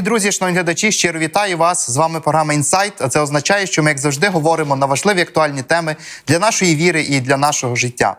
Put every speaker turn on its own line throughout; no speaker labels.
Дорогі друзі, шановні глядачі, щиро вітаю вас. З вами програма Інсайт. А це означає, що ми, як завжди, говоримо на важливі актуальні теми для нашої віри і для нашого життя.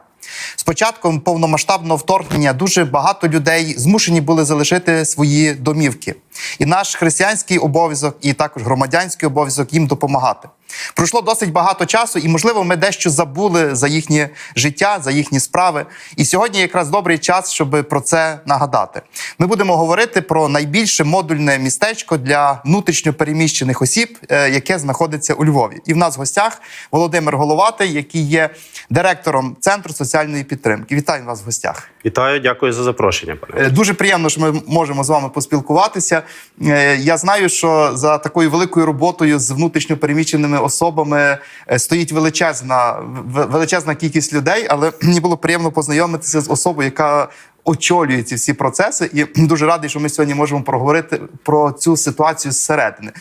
З початком повномасштабного вторгнення дуже багато людей змушені були залишити свої домівки. І наш християнський обов'язок, і також громадянський обов'язок їм допомагати. Пройшло досить багато часу, і можливо, ми дещо забули за їхнє життя, за їхні справи. І сьогодні якраз добрий час, щоб про це нагадати. Ми будемо говорити про найбільше модульне містечко для внутрішньо переміщених осіб, е, яке знаходиться у Львові. І в нас в гостях Володимир Головатий, який є директором центру соціальної підтримки. Вітаю вас в гостях.
Вітаю, дякую за запрошення, пане.
Е, Дуже приємно, що ми можемо з вами поспілкуватися. Е, Я знаю, що за такою великою роботою з внутрішньо переміщеними особами е, стоїть величезна величезна кількість людей, але мені було приємно познайомитися з особою, яка очолює ці всі процеси, і дуже радий, що ми сьогодні можемо проговорити про цю ситуацію зсередини.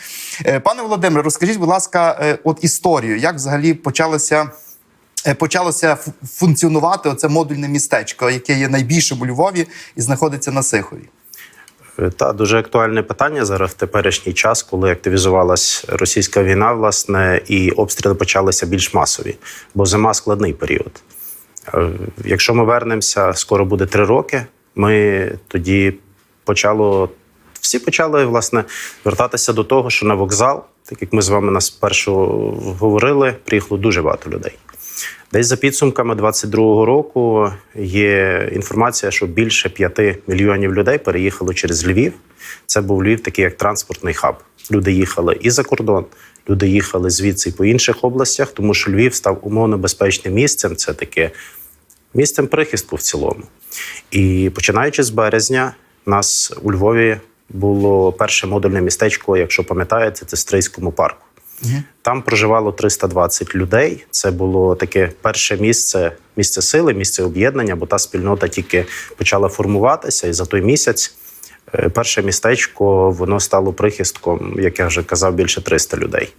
Пане Володимире, розкажіть, будь ласка, от історію, як взагалі почалося. Е, Почалося функціонувати оце модульне містечко, яке є найбільшим у Львові і знаходиться на Сихові.
Та дуже актуальне питання зараз в теперішній час, коли активізувалась російська війна, власне, і обстріли почалися більш масові, бо зима складний період. Е, Якщо ми вернемося, скоро буде три роки. Ми тоді почало всі почали власне звертатися до того, що на вокзал, так як ми з вами нас спершу говорили, приїхало дуже багато людей. Десь за підсумками 22-го року є інформація, що більше 5 мільйонів людей переїхало через Львів. Це був Львів, такий як транспортний хаб. Люди їхали і за кордон, люди їхали звідси і по інших областях, тому що Львів став умовно безпечним місцем. Це таке місцем прихистку в цілому. І починаючи з березня, нас у Львові було перше модульне містечко, якщо пам'ятаєте, це Стрийському парку. Там проживало 320 людей. Це було таке перше місце, місце сили, місце об'єднання, бо та спільнота тільки почала формуватися, і за той місяць е, перше містечко воно стало прихистком, як я вже казав, більше 300 людей.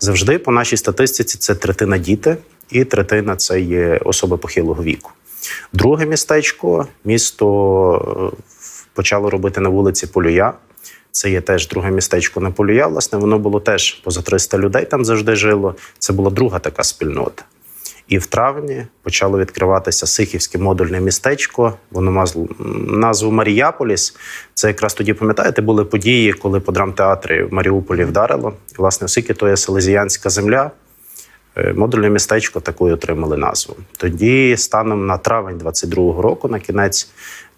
Завжди по нашій статистиці це третина діти, і третина це є особи похилого віку. Друге містечко місто е, почало робити на вулиці Полюя. Це є теж друге містечко на Полюя. Власне, воно було теж поза 300 людей там завжди жило. Це була друга така спільнота. І в травні почало відкриватися Сихівське модульне містечко. Воно мало назву Маріяполіс. Це якраз тоді, пам'ятаєте, були події, коли по драмтеатрі в Маріуполі вдарило. І, власне, оскільки то є селезіянська земля, е, модульне містечко такою отримали назву. Тоді, станом на травень 22-го року, на кінець,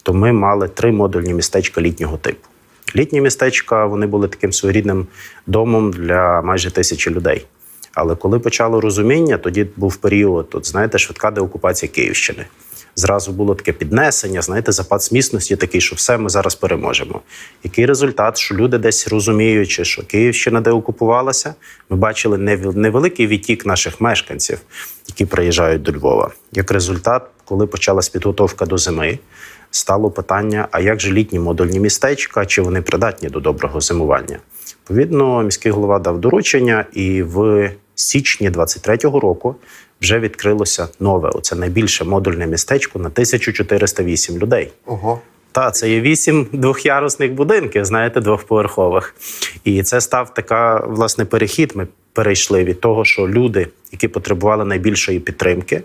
то ми мали три модульні містечка літнього типу. Літні містечка вони були таким своєрідним домом для майже тисячі людей. Але коли почало розуміння, тоді був період, от, знаєте, швидка деокупація Київщини. Зразу було таке піднесення, знаєте, запад смісності такий, що все ми зараз переможемо. Який результат, що люди десь розуміючи, що Київщина деокупувалася, ми бачили невел- невеликий відтік наших мешканців, які приїжджають до Львова. Як результат, коли почалась підготовка до зими, стало питання: а як же літні модульні містечка, чи вони придатні до доброго зимування? Відповідно, міський голова дав доручення, і в січні 23-го року вже відкрилося нове. Оце найбільше модульне містечко на 1408 людей.
Ого.
Та це є вісім двохярусних будинків, знаєте, двохповерхових. І це став така власне перехід. Ми перейшли від того, що люди, які потребували найбільшої підтримки,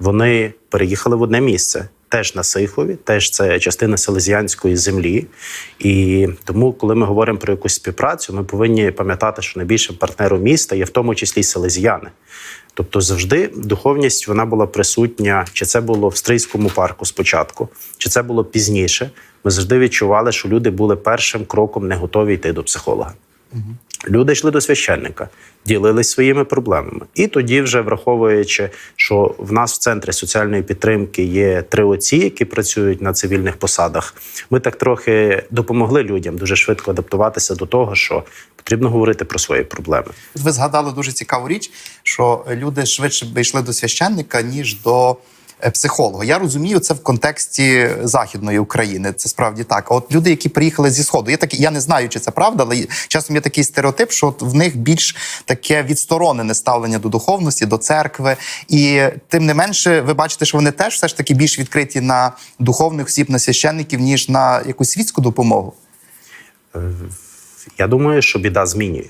вони переїхали в одне місце. Теж на Сихові, теж це частина селезіанської землі. І тому, коли ми говоримо про якусь співпрацю, ми повинні пам'ятати, що найбільшим партнером міста є в тому числі селезіяни. Тобто завжди духовність вона була присутня, чи це було в Стрийському парку спочатку, чи це було пізніше. Ми завжди відчували, що люди були першим кроком не готові йти до психолога. Люди йшли до священника, ділились своїми проблемами. І тоді, вже враховуючи, що в нас в центрі соціальної підтримки є три отці, які працюють на цивільних посадах, ми так трохи допомогли людям дуже швидко адаптуватися до того, що потрібно говорити про свої проблеми.
Ви згадали дуже цікаву річ, що люди швидше йшли до священника, ніж до психолога. Я розумію це в контексті західної України. Це справді так. А от люди, які приїхали зі сходу, є такі, я не знаю, чи це правда, але часом є такий стереотип, що от в них більш таке відсторонене ставлення до духовності, до церкви. І тим не менше, ви бачите, що вони теж все ж таки більш відкриті на духовних осіб, на священників, ніж на якусь світську допомогу.
Я думаю, що біда змінює.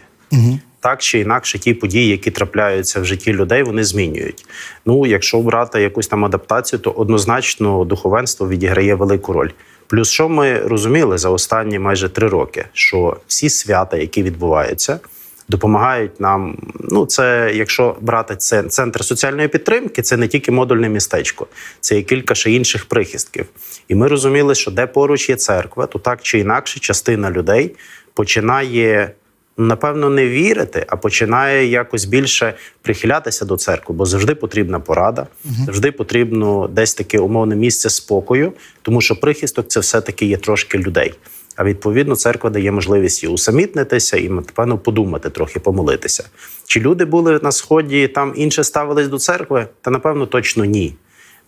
Так чи інакше, ті події, які трапляються в житті людей, вони змінюють. Ну, якщо брати якусь там адаптацію, то однозначно духовенство відіграє велику роль. Плюс, що ми розуміли за останні майже три роки, що всі свята, які відбуваються, допомагають нам. Ну, це якщо брати це центр соціальної підтримки, це не тільки модульне містечко, це є кілька ще інших прихистків. І ми розуміли, що де поруч є церква, то так чи інакше, частина людей починає. Напевно, не вірити, а починає якось більше прихилятися до церкви, бо завжди потрібна порада, завжди потрібно десь таке умовне місце спокою, тому що прихисток це все-таки є трошки людей. А відповідно, церква дає можливість і усамітнитися, і напевно подумати трохи, помолитися. Чи люди були на сході там інше ставились до церкви? Та напевно точно ні.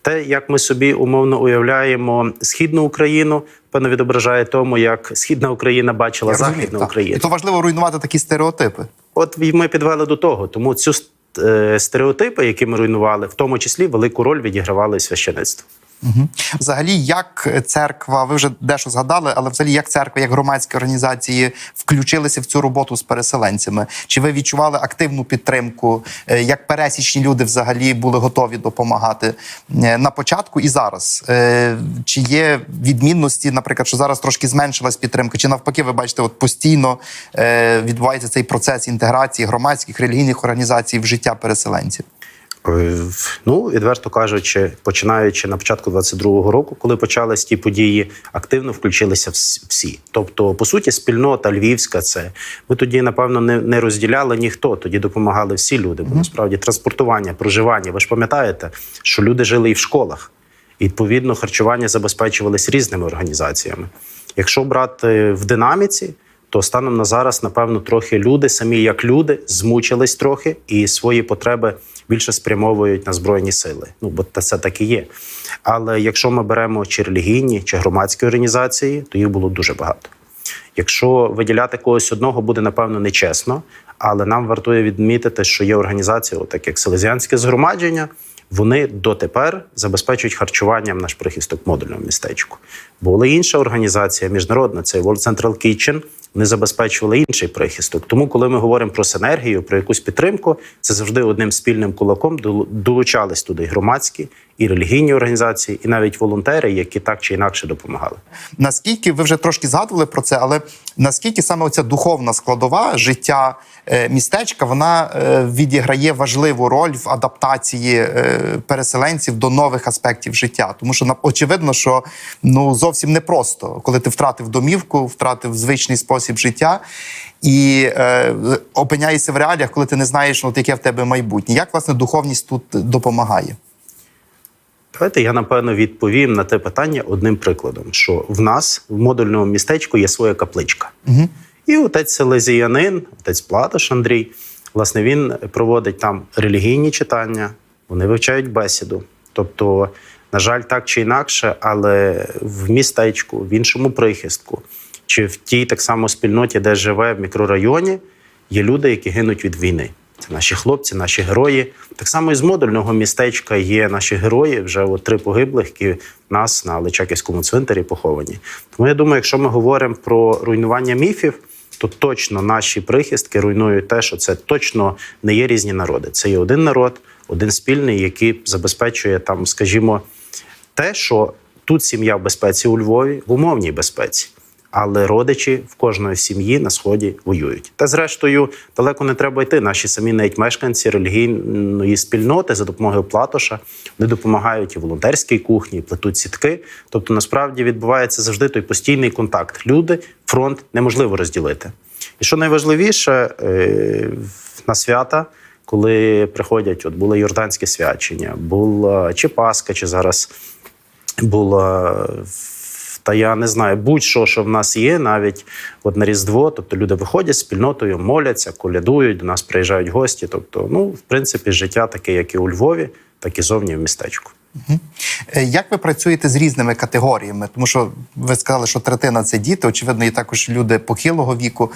Те, як ми собі умовно уявляємо східну Україну, певно відображає тому, як східна Україна бачила
Я
західну
розумію,
Україну.
І то важливо руйнувати такі стереотипи.
От ми підвели до того. Тому цю е, стереотипи, які ми руйнували, в тому числі велику роль відігравали священицтво.
Угу. Взагалі, як церква, ви вже дещо згадали, але взагалі як церква, як громадські організації включилися в цю роботу з переселенцями? Чи ви відчували активну підтримку? Е, Як пересічні люди взагалі були готові допомагати Е, на початку і зараз? Е, Чи є відмінності, наприклад, що зараз трошки зменшилась підтримка? Чи навпаки, ви бачите, от постійно відбувається цей процес інтеграції громадських релігійних організацій в життя переселенців?
Е, Ну, відверто кажучи, починаючи на початку 22-го року, коли почались ті події, активно включилися всі. Тобто, по суті, спільнота львівська, це ми тоді, напевно, не, не розділяли ніхто. Тоді допомагали всі люди. Бо насправді транспортування, проживання. Ви ж пам'ятаєте, що люди жили і в школах. І, відповідно, харчування забезпечувалось різними організаціями. Якщо брати в динаміці, то станом на зараз, напевно, трохи люди, самі як люди, змучились трохи і свої потреби більше спрямовують на збройні сили. Ну бо це так і є. Але якщо ми беремо чи релігійні, чи громадські організації, то їх було дуже багато. Якщо виділяти когось одного, буде напевно нечесно, але нам вартує відмітити, що є організації, так як Селезіанське згромадження, вони дотепер забезпечують харчуванням наш прихисток модульного містечку. Була інша організація міжнародна, це World Central Kitchen, Вони забезпечували інший прихисток. Тому, коли ми говоримо про синергію, про якусь підтримку, це завжди одним спільним кулаком долу- долучались туди громадські і релігійні організації, і навіть волонтери, які так чи інакше допомагали.
Наскільки ви вже трошки згадували про це, але наскільки саме оця духовна складова життя е, містечка вона е, відіграє важливу роль в адаптації е, переселенців до нових аспектів життя? Тому що очевидно, що ну зовсім непросто, коли ти втратив домівку, втратив звичний спосіб життя і е, опиняєшся в реаліях, коли ти не знаєш, от яке в тебе майбутнє. Як власне духовність тут допомагає?
Давайте я напевно відповім на те питання одним прикладом: що в нас в модульному містечку є своя капличка.
Угу.
І отець Селезіянин, отець Платош Андрій, власне, він проводить там релігійні читання, вони вивчають бесіду. Тобто, на жаль, так чи інакше, але в містечку, в іншому прихистку, чи в тій так само спільноті, де живе в мікрорайоні, є люди, які гинуть від війни. Це наші хлопці, наші герої. Так само і з модульного містечка є наші герої. Вже от три погиблих, які нас на Личаківському цвинтарі поховані. Тому я думаю, якщо ми говоримо про руйнування міфів, то точно наші прихистки руйнують те, що це точно не є різні народи. Це є один народ, один спільний, який забезпечує там, скажімо, те, що тут сім'я в безпеці у Львові, в умовній безпеці. Але родичі в кожної сім'ї на сході воюють. Та зрештою далеко не треба йти. Наші самі навіть мешканці релігійної спільноти за допомогою Платоша вони допомагають і волонтерській кухні, і плетуть сітки. Тобто, насправді відбувається завжди той постійний контакт. Люди, фронт неможливо розділити. І що найважливіше е, на свята, коли приходять, от були йорданське свячення, була чи Пасха, чи зараз була та я не знаю, будь-що, що в нас є, навіть от на Різдво, тобто люди виходять спільнотою, моляться, колядують, до нас приїжджають гості. Тобто, ну, в принципі, життя таке, як і у Львові, так і зовні в містечку.
Е, Як ви працюєте з різними категоріями? Тому що ви сказали, що третина це діти, очевидно, і також люди похилого віку.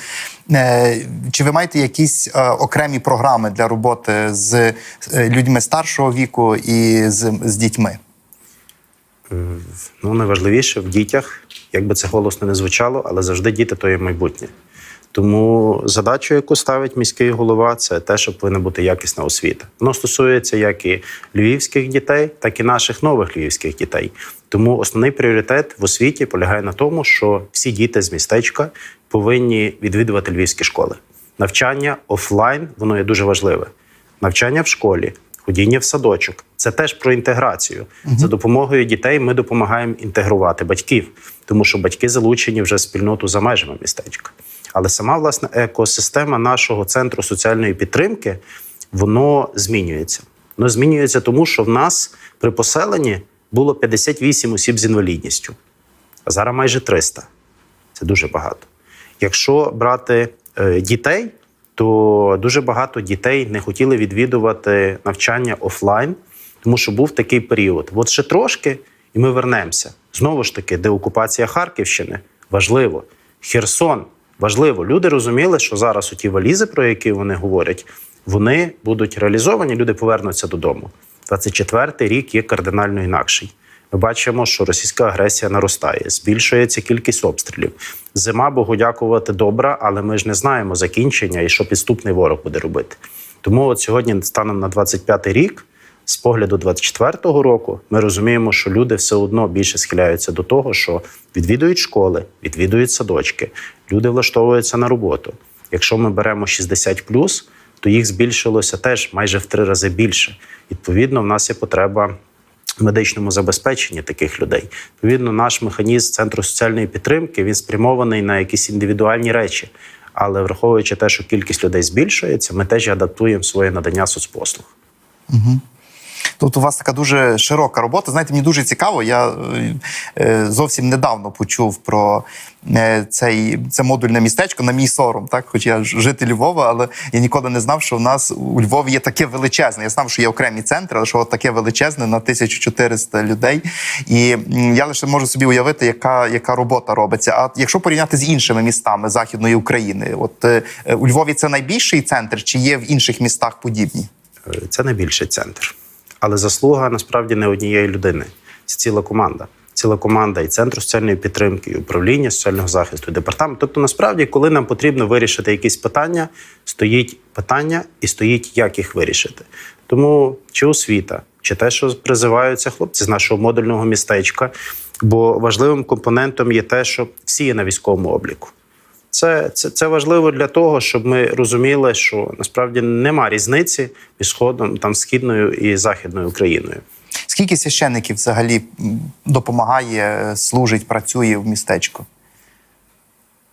Е, Чи ви маєте якісь е, окремі програми для роботи з людьми старшого віку і з, з дітьми?
Е, Ну, найважливіше в дітях, як би це голосно не звучало, але завжди діти то є майбутнє. Тому задачу, яку ставить міський голова, це те, щоб повинна бути якісна освіта. Воно стосується як і львівських дітей, так і наших нових львівських дітей. Тому основний пріоритет в освіті полягає на тому, що всі діти з містечка повинні відвідувати львівські школи. Навчання офлайн воно є дуже важливе. Навчання в школі, ходіння в садочок це теж про інтеграцію. За допомогою дітей ми допомагаємо інтегрувати батьків, тому що батьки залучені вже в спільноту за межами містечка. Але сама власне екосистема нашого центру соціальної підтримки воно змінюється. Воно змінюється тому, що в нас при поселенні було 58 осіб з інвалідністю, а зараз майже 300. Це дуже багато. Якщо брати е, дітей, то дуже багато дітей не хотіли відвідувати навчання офлайн, тому що був такий період. От ще трошки, і ми вернемося. Знову ж таки, деокупація Харківщини важливо. Херсон важливо. Люди розуміли, що зараз ті валізи, про які вони говорять, вони будуть реалізовані, люди повернуться додому. 24-й рік є кардинально інакший. Ми бачимо, що російська агресія наростає, збільшується кількість обстрілів. Зима, Богу дякувати, добра, але ми ж не знаємо закінчення і що підступний ворог буде робити. Тому от сьогодні, станом на 25-й рік, з погляду 24-го року, ми розуміємо, що люди все одно більше схиляються до того, що відвідують школи, відвідують садочки, люди влаштовуються на роботу. Якщо ми беремо 60 то їх збільшилося теж майже в три рази більше. Відповідно, в нас є потреба медичному забезпеченні таких людей. Відповідно, наш механізм центру соціальної підтримки він спрямований на якісь індивідуальні речі. Але враховуючи те, що кількість людей збільшується, ми теж адаптуємо своє надання соцпослуг.
Тут у вас така дуже широка робота. Знаєте, мені дуже цікаво. Я е, зовсім недавно почув про е, цей це модульне містечко на мій сором. Так, хоч я житель Львова, але я ніколи не знав, що у нас у Львові є таке величезне. Я знав, що є окремі центри, але що таке величезне на 1400 людей. І я лише можу собі уявити, яка, яка робота робиться. А якщо порівняти з іншими містами Західної України, от е, у Львові це найбільший центр, чи є в інших містах подібні?
Це найбільший центр. Але заслуга насправді не однієї людини. Це ціла команда. Ціла команда і центру соціальної підтримки, і управління соціального захисту, і департамент. Тобто, насправді, коли нам потрібно вирішити якісь питання, стоїть питання і стоїть, як їх вирішити. Тому чи освіта, чи те, що призиваються хлопці з нашого модульного містечка. Бо важливим компонентом є те, що всі є на військовому обліку. Це, це, це важливо для того, щоб ми розуміли, що насправді нема різниці між сходом там східною і західною Україною.
Скільки священників взагалі допомагає, служить, працює в містечку?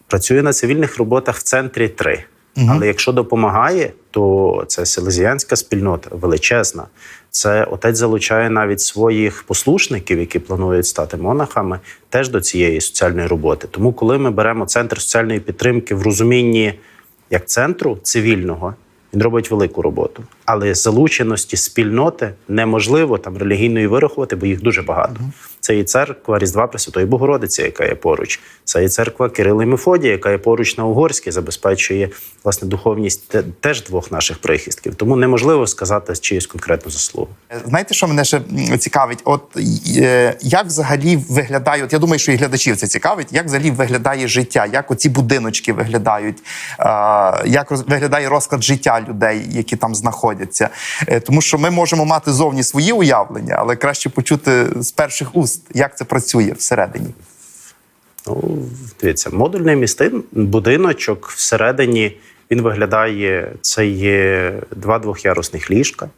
Працює на цивільних роботах в центрі три. Але якщо допомагає, то це селезіянська спільнота величезна. Це отець залучає навіть своїх послушників, які планують стати монахами, теж до цієї соціальної роботи. Тому, коли ми беремо центр соціальної підтримки в розумінні як центру цивільного, він робить велику роботу. Але залученості спільноти неможливо там релігійної вирахувати, бо їх дуже багато. Це і церква Різдва Пресвятої Богородиці, яка є поруч. Це і церква Кирила і Мефодія, яка є поруч на Угорській, забезпечує власне духовність теж двох наших прихистків. Тому неможливо сказати чиюсь конкретну заслугу.
Е, Знаєте, що мене ще цікавить? От е, як взагалі виглядає, от я думаю, що і глядачів це цікавить, як взагалі виглядає життя, як оці будиночки виглядають, як виглядає розклад життя людей, які там знаходяться. Е, тому що ми можемо мати зовні свої уявлення, але краще почути з перших уст, як це працює всередині.
Ну, дивіться, модульний містин, будиночок всередині він виглядає: це є два двохярусних ліжка,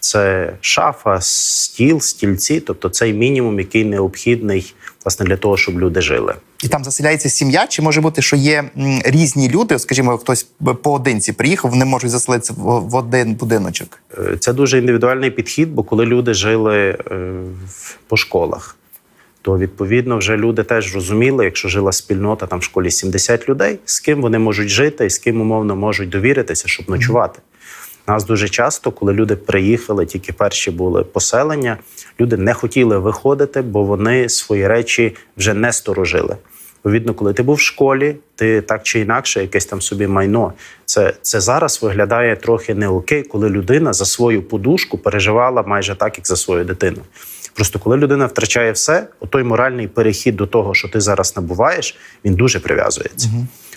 це шафа, стіл, стільці, тобто цей мінімум, який необхідний власне для того, щоб люди жили.
І там заселяється сім'я, чи може бути, що є різні люди, скажімо, хтось поодинці приїхав, вони можуть заселитися в, один будиночок.
Е, Це дуже індивідуальний підхід, бо коли люди жили е, по школах, то відповідно вже люди теж розуміли, якщо жила спільнота там в школі 70 людей, з ким вони можуть жити і з ким умовно можуть довіритися, щоб ночувати. Нас дуже часто, коли люди приїхали, тільки перші були поселення, люди не хотіли виходити, бо вони свої речі вже не сторожили. Відповідно, коли ти був в школі, ти так чи інакше, якесь там собі майно. Це, це зараз виглядає трохи не окей, коли людина за свою подушку переживала майже так, як за свою дитину. Просто коли людина втрачає все, отой моральний перехід до того, що ти зараз набуваєш, він дуже прив'язується.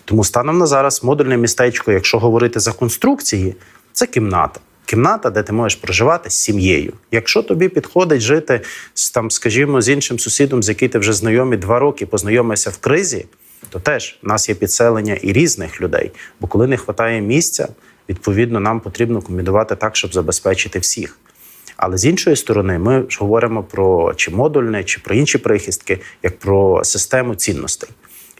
Тому станом на зараз модульне містечко, якщо говорити за конструкції, це кімната. Кімната, де ти можеш проживати з сім'єю. Якщо тобі підходить жити з там, скажімо, з іншим сусідом, з яким ти вже знайомий два роки, познайомився в кризі, то теж в нас є підселення і різних людей. Бо коли не вистачає місця, відповідно нам потрібно комбінувати так, щоб забезпечити всіх. Але з іншої сторони, ми ж говоримо про чи модульне, чи про інші прихистки, як про систему цінностей.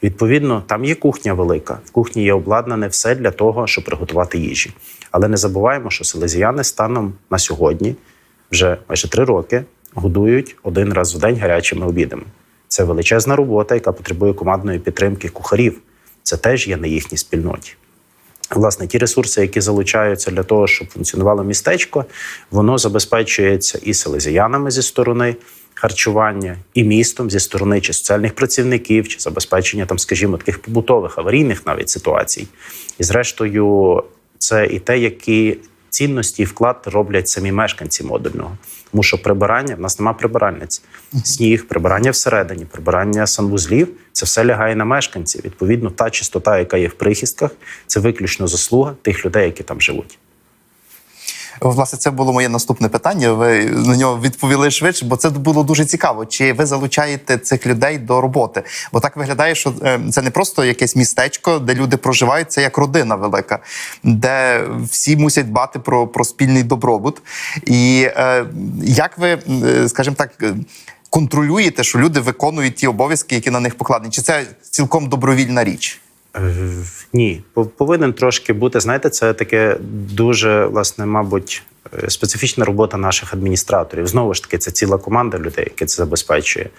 Відповідно, там є кухня велика. В кухні є обладнане все для того, щоб приготувати їжі. Але не забуваємо, що селезіяни станом на сьогодні вже майже три роки годують один раз в день гарячими обідами. Це величезна робота, яка потребує командної підтримки кухарів. Це теж є на їхній спільноті. Власне, ті ресурси, які залучаються для того, щоб функціонувало містечко, воно забезпечується і селезіянами зі сторони харчування, і містом зі сторони чи соціальних працівників, чи забезпечення там, скажімо, таких побутових аварійних навіть ситуацій. І зрештою, це і те, які цінності і вклад роблять самі мешканці модульного. Тому що прибирання в нас нема прибиральниць. Сніг, прибирання всередині, прибирання санвузлів це все лягає на мешканців. Відповідно, та чистота, яка є в прихистках, це виключно заслуга тих людей, які там живуть.
Власне, це було моє наступне питання. Ви на нього відповіли швидше, бо це було дуже цікаво. Чи ви залучаєте цих людей до роботи? Бо так виглядає, що е, це не просто якесь містечко, де люди проживають, це як родина велика, де всі мусять дбати про, про спільний добробут. І е, як ви, е, скажімо так, е, контролюєте, що люди виконують ті обов'язки, які на них покладені? Чи це цілком добровільна річ?
Е, Ні, Пов- повинен трошки бути. Знаєте, це таке дуже, власне, мабуть, е, специфічна робота наших адміністраторів. Знову ж таки, це ціла команда людей, яка це забезпечує.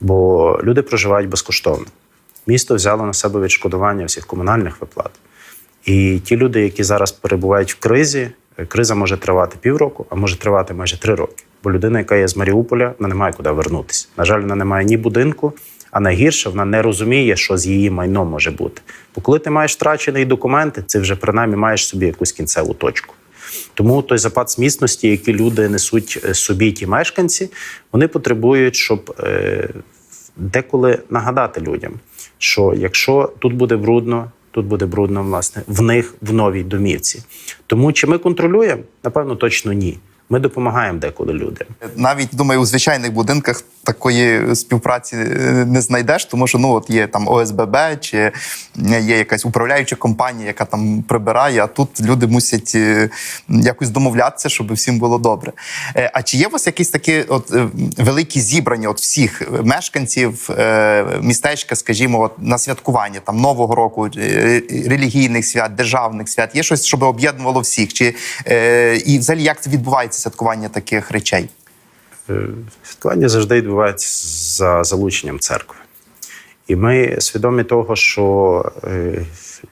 Бо люди проживають безкоштовно. Місто взяло на себе відшкодування всіх комунальних виплат. І ті люди, які зараз перебувають в кризі, е, криза може тривати півроку, а може тривати майже три роки. Бо людина, яка є з Маріуполя, вона не має куди вернутися. На жаль, вона не має ні будинку, а найгірше вона не розуміє, що з її майном може бути. Бо коли ти маєш втрачений документи, ти вже принаймні маєш собі якусь кінцеву точку. Тому той запас міцності, який люди несуть е, собі, ті мешканці, вони потребують, щоб е, деколи нагадати людям, що якщо тут буде брудно, тут буде брудно, власне, в них в новій домівці. Тому чи ми контролюємо? Напевно, точно ні. Ми допомагаємо деколи людям.
Навіть думаю, у звичайних будинках такої співпраці е, не знайдеш, тому що ну от є там ОСББ чи є якась управляюча компанія, яка там прибирає. А тут люди мусять е, якось домовлятися, щоб всім було добре. Е, А чи є у вас якісь такі от великі зібрання от всіх мешканців містечка, скажімо, от на святкування там нового року, релігійних свят, державних свят? Є щось, щоб об'єднувало всіх? Чи і взагалі як це відбувається святкування таких речей?
Е, Святкування завжди відбувається за залученням церкви. І ми свідомі того, що е,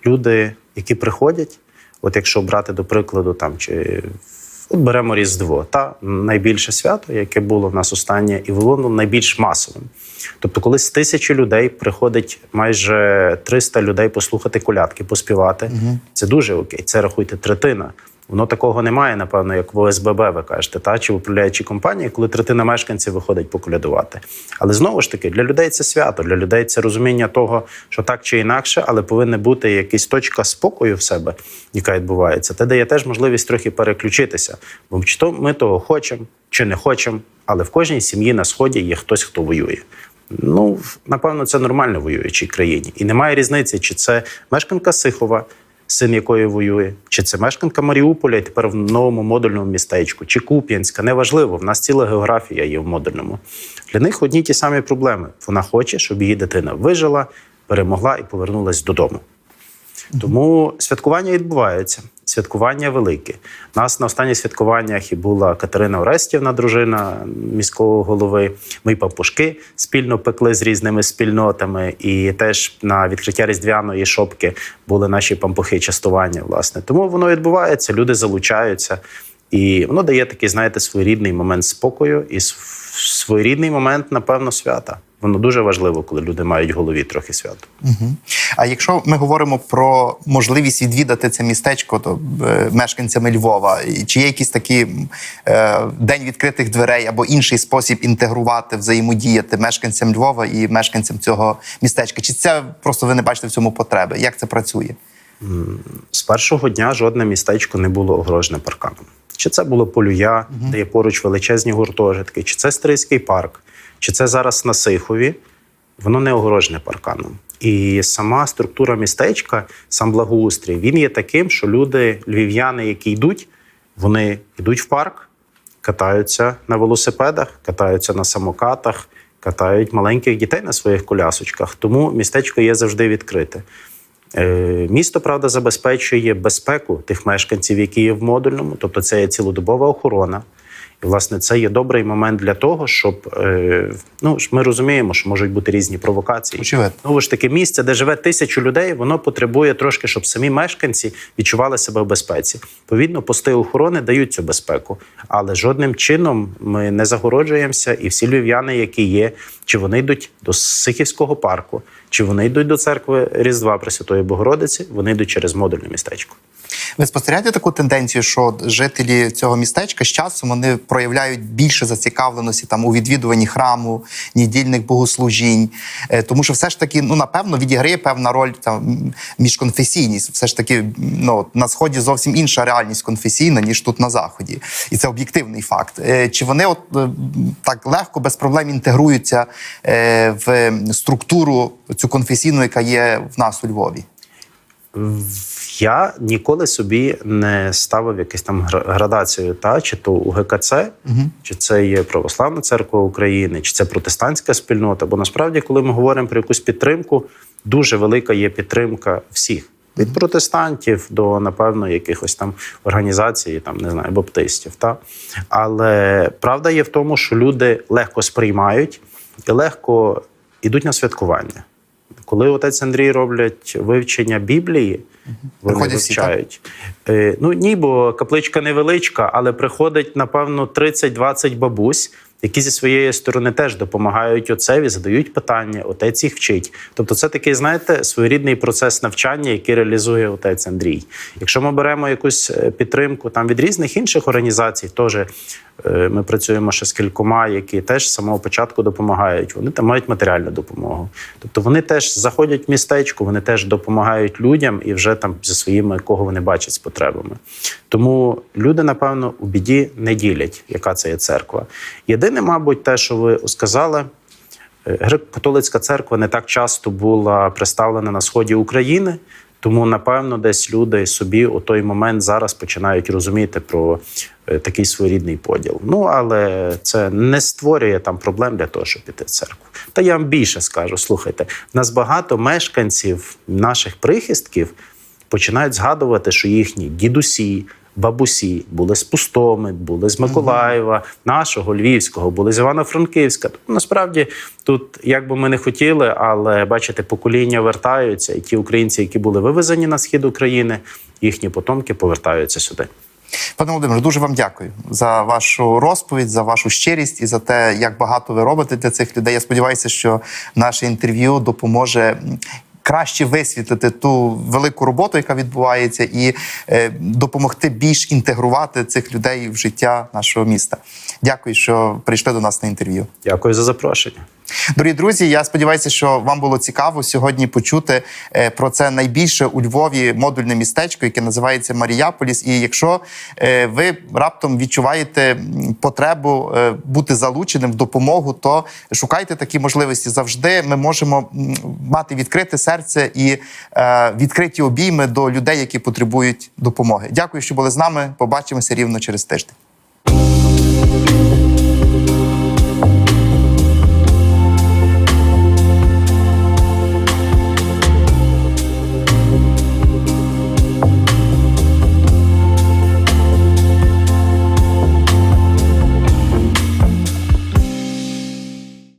люди, які приходять, от якщо брати до прикладу, там чи от беремо Різдво, та найбільше свято, яке було в нас останнє, і воно найбільш масовим. Тобто, коли з тисячі людей приходить майже 300 людей послухати колядки, поспівати, це дуже окей. Це рахуйте третина. Воно такого немає, напевно, як в ОСББ, ви кажете, та чи в управляючій компанії, коли третина мешканців виходить поколядувати. Але знову ж таки, для людей це свято, для людей це розуміння того, що так чи інакше, але повинна бути якась точка спокою в себе, яка відбувається. Те дає теж можливість трохи переключитися. Бо чи то ми того хочемо, чи не хочемо, але в кожній сім'ї на сході є хтось, хто воює. Ну, напевно, це нормально в воюючій країні. І немає різниці, чи це мешканка Сихова, син якої воює, чи це мешканка Маріуполя, і тепер в новому модульному містечку, чи Куп'янська, неважливо. В нас ціла географія є в модульному. Для них одні ті самі проблеми. Вона хоче, щоб її дитина вижила, перемогла і повернулась додому. Тому святкування відбуваються. Святкування велике. Нас на останніх святкуваннях і була Катерина Орестівна, дружина міського голови. Ми папушки спільно пекли з різними спільнотами. І теж на відкриття різдвяної шопки були наші пампухи частування. Власне, тому воно відбувається. Люди залучаються, і воно дає такий, знаєте, своєрідний момент спокою і своєрідний момент, напевно, свята. Воно дуже важливо, коли люди мають в голові трохи свято.
Мгм. А якщо ми говоримо про можливість відвідати це містечко, то е, мешканцями Львова, чи є якийсь такий е, день відкритих дверей або інший спосіб інтегрувати, взаємодіяти мешканцям Львова і мешканцям цього містечка? Чи це просто ви не бачите в цьому потреби? Як це працює?
З першого дня жодне містечко не було огорожене парканом. Чи це було Полюя, де є поруч величезні гуртожитки, чи це Стрийський парк, чи це зараз на Сихові, воно не огорожене парканом. І сама структура містечка, сам благоустрій, він є таким, що люди, львів'яни, які йдуть, вони йдуть в парк, катаються на велосипедах, катаються на самокатах, катають маленьких дітей на своїх колясочках. Тому містечко є завжди відкрите. Е, Місто, правда, забезпечує безпеку тих мешканців, які є в модульному, тобто це є цілодобова охорона. І, власне, це є добрий момент для того, щоб е, ну ми розуміємо, що можуть бути різні провокації.
Очевидно.
Знову ж таки, місце, де живе тисячу людей, воно потребує трошки, щоб самі мешканці відчували себе в безпеці. Відповідно, пости охорони дають цю безпеку, але жодним чином ми не загороджуємося, і всі львів'яни, які є, чи вони йдуть до Сихівського парку, чи вони йдуть до церкви Різдва Пресвятої Богородиці, вони йдуть через модульне містечко.
Ви спостерігаєте таку тенденцію, що жителі цього містечка з часом вони проявляють більше зацікавленості там у відвідуванні храму, недільних богослужінь, Е, тому що все ж таки, ну напевно, відіграє певна роль там міжконфесійність. Все ж таки, ну на сході зовсім інша реальність конфесійна ніж тут на заході, і це об'єктивний факт. Е, Чи вони от е, так легко без проблем інтегруються в структуру цю конфесійну, яка є в нас у Львові?
Я ніколи собі не ставив якусь там градацію, та чи то у ГКЦ, чи це є Православна церква України, чи це протестантська спільнота. Бо насправді, коли ми говоримо про якусь підтримку, дуже велика є підтримка всіх. Від протестантів до, напевно, якихось там організацій, там не знаю, баптистів. Та? Але правда є в тому, що люди легко сприймають і легко йдуть на святкування. Коли отець Андрій роблять вивчення Біблії, вони
Приходять всі,
вивчають. Е, ну ні, бо капличка невеличка, але приходить, напевно, 30-20 бабусь, які зі своєї сторони теж допомагають отцеві, задають питання, отець їх вчить. Тобто, це такий, знаєте, своєрідний процес навчання, який реалізує отець Андрій. Якщо ми беремо якусь е, підтримку там від різних інших організацій, теж ми працюємо ще з кількома, які теж з самого початку допомагають. Вони там мають матеріальну допомогу. Тобто вони теж заходять в містечко, вони теж допомагають людям і вже там зі своїми, кого вони бачать з потребами. Тому люди, напевно, у біді не ділять, яка це є церква. Єдине, мабуть, те, що ви сказали. е, Греко-католицька церква не так часто була представлена на сході України, тому напевно десь люди собі у той момент зараз починають розуміти про е, такий своєрідний поділ. Ну але це не створює там проблем для того, щоб піти в церкву. Та я вам більше скажу: слухайте, нас багато мешканців наших прихистків починають згадувати, що їхні дідусі. Бабусі були з Пустоми, були з Миколаєва, нашого Львівського, були з Івано-Франківська. Тобто, насправді тут, як би ми не хотіли, але бачите, покоління вертаються, і ті українці, які були вивезені на схід України, їхні потомки повертаються сюди.
Пане Володимире, дуже вам дякую за вашу розповідь, за вашу щирість і за те, як багато ви робите для цих людей. Я сподіваюся, що наше інтерв'ю допоможе. Краще висвітлити ту велику роботу, яка відбувається, і е, допомогти більш інтегрувати цих людей в життя нашого міста. Дякую, що прийшли до нас на інтерв'ю.
Дякую за запрошення.
Дорогі друзі, я сподіваюся, що вам було цікаво сьогодні почути е, про це найбільше у Львові модульне містечко, яке називається Маріяполіс. І якщо е, ви раптом відчуваєте потребу бути залученим в допомогу, то шукайте такі можливості. Завжди ми можемо мати відкрите серце і е, відкриті обійми до людей, які потребують допомоги. Дякую, що були з нами. Побачимося рівно через тиждень.